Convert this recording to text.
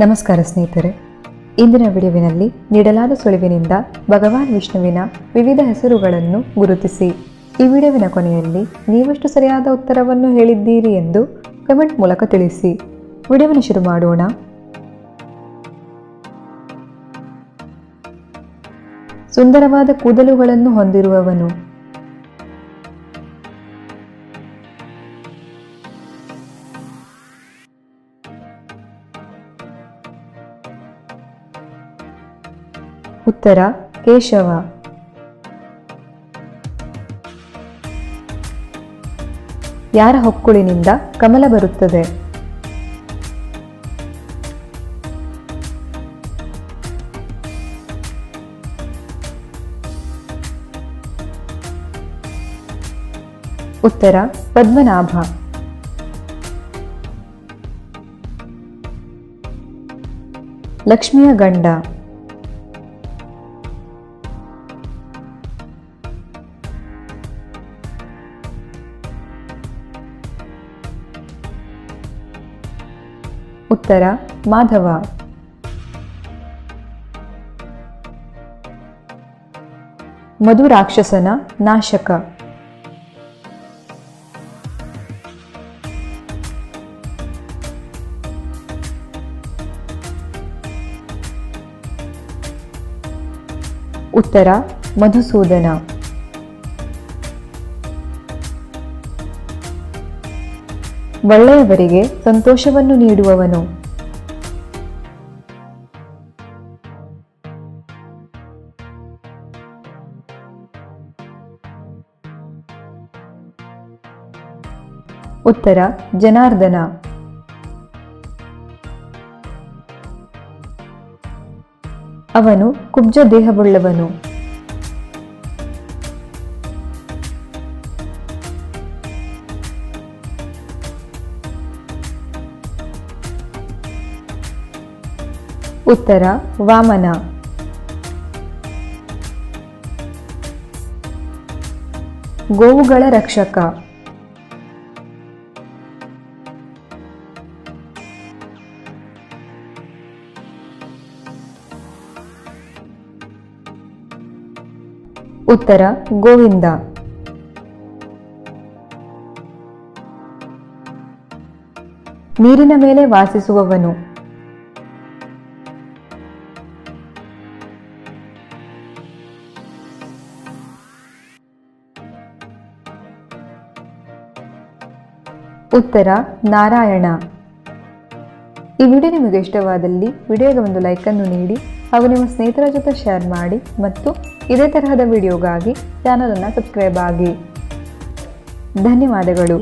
ನಮಸ್ಕಾರ ಸ್ನೇಹಿತರೆ. ಇಂದಿನ ವಿಡಿಯೋವಿನಲ್ಲಿ ನೀಡಲಾದ ಸುಳಿವಿನಿಂದ ಭಗವಾನ್ ವಿಷ್ಣುವಿನ ವಿವಿಧ ಹೆಸರುಗಳನ್ನು ಗುರುತಿಸಿ. ಈ ವಿಡಿಯೋವಿನ ಕೊನೆಯಲ್ಲಿ ನೀವೆಷ್ಟು ಸರಿಯಾದ ಉತ್ತರವನ್ನು ಹೇಳಿದ್ದೀರಿ ಎಂದು ಕಮೆಂಟ್ ಮೂಲಕ ತಿಳಿಸಿ. ವಿಡಿಯೋವನ್ನು ಶುರು ಮಾಡೋಣ. ಸುಂದರವಾದ ಕೂದಲುಗಳನ್ನು ಹೊಂದಿರುವವನು ಉತ್ತರ ಕೇಶವ. ಯಾರ ಹೊಕ್ಕುಳಿನಿಂದ ಕಮಲ ಬರುತ್ತದೆ? ಉತ್ತರ ಪದ್ಮನಾಭ. ಲಕ್ಷ್ಮಿಯ ಗಂಡ. ಉತ್ತರ ಮಾಧವ. ಮಧು ರಾಕ್ಷಸನ ನಾಶಕ. ಉತ್ತರ ಮಧುಸೂದನ. ಒಳ್ಳೆಯವರಿಗೆ ಸಂತೋಷವನ್ನು ನೀಡುವವನು. ಉತ್ತರ ಜನಾರ್ದನ. ಅವನು ಕುಬ್ಜ ದೇಹವುಳ್ಳವನು. ಉತ್ತರ ವಾಮನ. ಗೋವುಗಳ ರಕ್ಷಕ. ಉತ್ತರ ಗೋವಿಂದ. ನೀರಿನ ಮೇಲೆ ವಾಸಿಸುವವನು. ಉತ್ತರ ನಾರಾಯಣ. ಈ ವಿಡಿಯೋ ನಿಮಗೆ ಇಷ್ಟವಾದಲ್ಲಿ ವಿಡಿಯೋಗೆ ಒಂದು ಲೈಕನ್ನು ನೀಡಿ, ಹಾಗೂ ನಿಮ್ಮ ಸ್ನೇಹಿತರ ಜೊತೆ ಶೇರ್ ಮಾಡಿ, ಮತ್ತು ಇದೇ ತರಹದ ವಿಡಿಯೋಗಾಗಿ ಚಾನಲನ್ನು ಸಬ್ಸ್ಕ್ರೈಬ್ ಆಗಿ. ಧನ್ಯವಾದಗಳು.